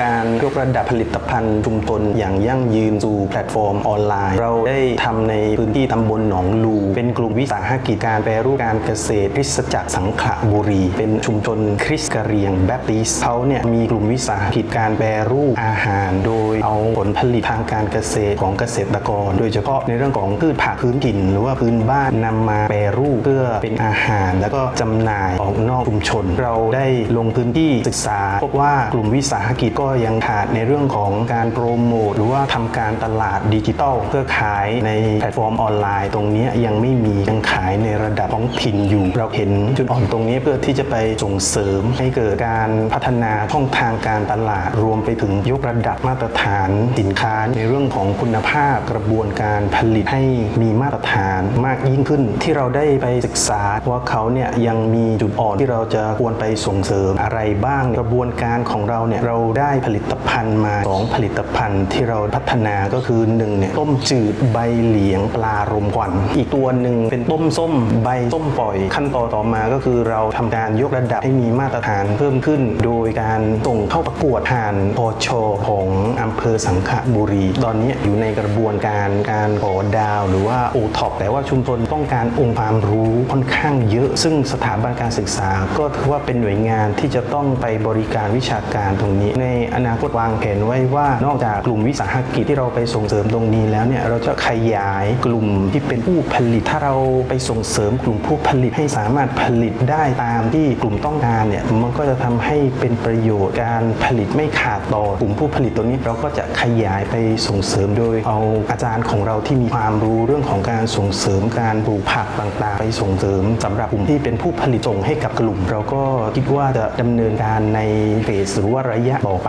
การยกระดับผลิตภัณฑ์ชุมชนอย่างยั่งยืนสู่แพลตฟอร์มออนไลน์ เราได้ทำในพื้นที่ตำบลหนองลูเป็นกลุ่ม วิสาหกิจการแปรรูปการเกษตรคริสจักรสังขละบุรี เป็นชุมชนคริสกะเรียงแบปติสเขาเนี่ยมีกลุ่มวิสาหกิจการแปรรูปอาหาร โดยเอาผลผลิตทางการเกษตรของเกษตรกร โดยเฉพาะในเรื่องของพืชผักพื้นถิ่นหรือว่าพื้นบ้านนำมาแปรรูปเพื่อเป็นอาหาร แล้วก็จำหน่ายออกนอกชุมชน เราได้ลงพื้นที่ศึกษา พบว่ากลุ่มวิสาหกิจก็ยังขาดในเรื่องของการโปรโมทหรือว่าทำการตลาดดิจิทัลเพื่อขายในแพลตฟอร์มออนไลน์ตรงนี้ยังไม่มียังขายในระดับท้องถิ่นอยู่ เราเห็นจุดอ่อนตรงนี้เพื่อที่จะไปส่งเสริมให้เกิดการพัฒนาช่องทางการตลาด รวมไปถึงยกระดับมาตรฐานสินค้า ในเรื่องของคุณภาพกระบวนการผลิตให้มีมาตรฐานมากยิ่งขึ้น ที่เราได้ไปศึกษาว่าเขาเนี่ยยังมีจุดอ่อนที่เราจะควรไปส่งเสริมอะไรบ้าง กระบวนการของเราเนี่ยเราได้ผลิตภัณฑ์มาสองผลิตภัณฑ์ที่เราพัฒนาก็คือหนึ่งเนี่ยต้มจืดใบเหลียงปลารมควันอีกตัวหนึ่งเป็นต้มส้มใบส้มปล่อย ขั้นตอนต่อมาก็คือเราทำการยกระดับให้มีมาตรฐานเพิ่มขึ้น โดยการส่งเข้าประกวดผ่านพอชของอำเภอสังขบุรี ตอนนี้อยู่ในกระบวนการการขอดาว หรือว่าโอท็อปแต่ว่าชุมชนต้องการองค์ความรู้ค่อนข้างเยอะ ซึ่งสถาบันการศึกษา ก็ถือว่าเป็นหน่วยงานที่จะต้องไปบริการวิชาการตรงนี้ ในอนาคตวางแผนไว้ว่านอกจากกลุ่มวิสาหกิจที่เราไปส่งเสริมตรงนี้แล้วเนี่ยเราจะขยายกลุ่มที่เป็นผู้ผลิตถ้าเราไปส่งเสริมกลุ่มผู้ผลิตให้สามารถผลิตได้ตามที่กลุ่มต้องการเนี่ยมันก็จะทำให้เป็นประโยชน์การผลิตไม่ขาดต่อกลุ่มผู้ผลิตตัวนี้ เราก็จะขยายไปส่งเสริมโดยเอาอาจารย์ของเราที่มีความรู้เรื่องของการส่งเสริมการปลูกผักต่างๆ ไปส่งเสริมสำหรับกลุ่มที่เป็นผู้ผลิตส่งให้กับกลุ่ม เราก็คิดว่าจะดำเนินการในเฟสหรือว่าระยะต่อไป